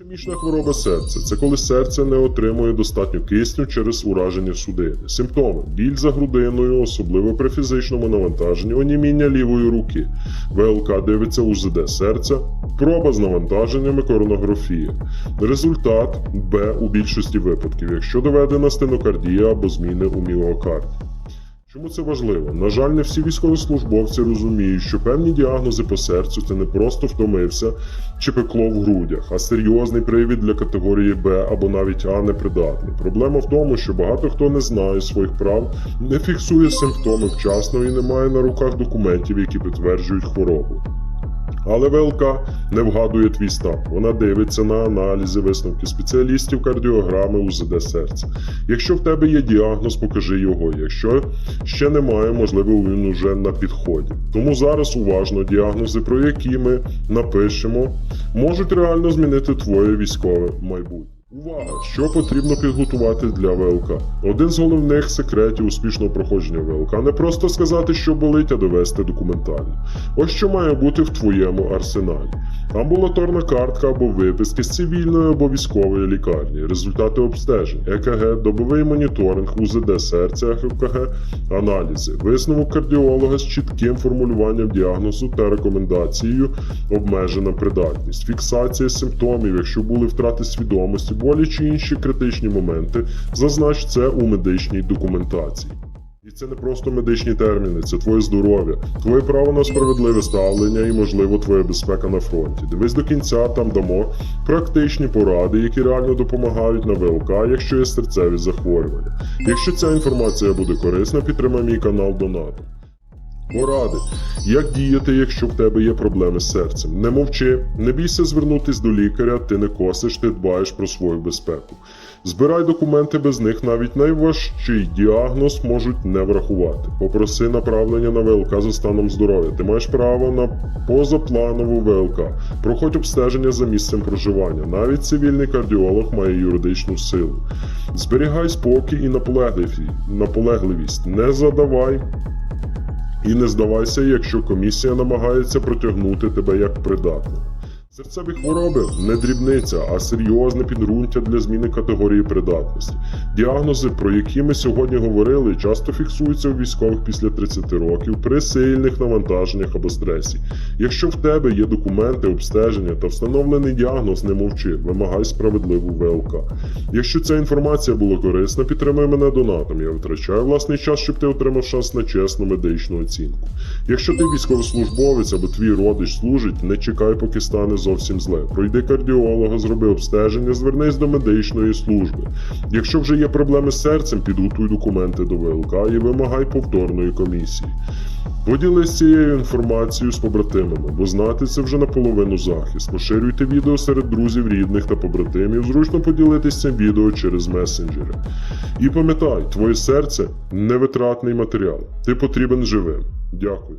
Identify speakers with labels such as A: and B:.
A: Ішемічна хвороба серця це коли серце не отримує достатньо кисню через ураження судини. Симптоми: біль за грудиною, особливо при фізичному навантаженні, оніміння лівої руки. ВЛК дивиться УЗД серця, проба з навантаженнями, коронографія. Результат Б у більшості випадків, якщо доведена стенокардія або зміни у міокарді. Чому це важливо? На жаль, не всі військовослужбовці розуміють, що певні діагнози по серцю це не просто втомився чи пекло в грудях, а серйозний привід для категорії Б або навіть А непридатний. Проблема в тому, що багато хто не знає своїх прав, не фіксує симптоми вчасно і не має на руках документів, які підтверджують хворобу. Але ВЛК не вгадує твій стан. Вона дивиться на аналізи, висновки спеціалістів, кардіограми, УЗД серця. Якщо в тебе є діагноз, покажи його. Якщо ще немає, можливо, він уже на підході. Тому зараз уважно діагнози, про які ми напишемо, можуть реально змінити твоє військове майбутнє. Увага! Що потрібно підготувати для ВЛК? Один з головних секретів успішного проходження ВЛК не просто сказати, що болить, а довести документально. Ось що має бути в твоєму арсеналі: амбулаторна картка або виписки з цивільної або військової лікарні, результати обстежень, ЕКГ, добовий моніторинг, УЗД серця, ЕКГ, аналізи, висновок кардіолога з чітким формулюванням діагнозу та рекомендацією. Обмежена придатність, фіксація симптомів, якщо були втрати свідомості, болі чи інші критичні моменти, зазнач це у медичній документації. І це не просто медичні терміни, це твоє здоров'я, твоє право на справедливе ставлення і, можливо, твоя безпека на фронті. Дивись до кінця, там дамо практичні поради, які реально допомагають на ВЛК, якщо є серцеві захворювання. Якщо ця інформація буде корисна, підтримай мій канал донатом. Поради. Як діяти, якщо в тебе є проблеми з серцем? Не мовчи, не бійся звернутись до лікаря, ти не косиш, ти дбаєш про свою безпеку. Збирай документи без них, навіть найважчий діагноз можуть не врахувати. Попроси направлення на ВЛК за станом здоров'я. Ти маєш право на позапланову ВЛК. Проходь обстеження за місцем проживання. Навіть цивільний кардіолог має юридичну силу. Зберігай спокій і наполегливість. Не задавай і не здавайся, якщо комісія намагається протягнути тебе як придатного. Серцеві хвороби не дрібниця, а серйозне підґрунтя для зміни категорії придатності. Діагнози, про які ми сьогодні говорили, часто фіксуються у військових після 30 років при сильних навантаженнях або стресі. Якщо в тебе є документи, обстеження та встановлений діагноз, не мовчи, вимагай справедливу ВЛК. Якщо ця інформація була корисна, підтримай мене донатом. Я витрачаю власний час, щоб ти отримав шанс на чесну медичну оцінку. Якщо ти військовослужбовець або твій родич служить, не чекай, поки стане зовсім зле. Пройди кардіолога, зроби обстеження, звернись до медичної служби. Якщо вже є проблеми з серцем, підготуй документи до ВЛК і вимагай повторної комісії. Поділись цією інформацією з побратимами, бо знати це вже наполовину захист. Поширюйте відео серед друзів, рідних та побратимів. Зручно поділитись цим відео через месенджери. І пам'ятай, твоє серце невитратний матеріал. Ти потрібен живим. Дякую.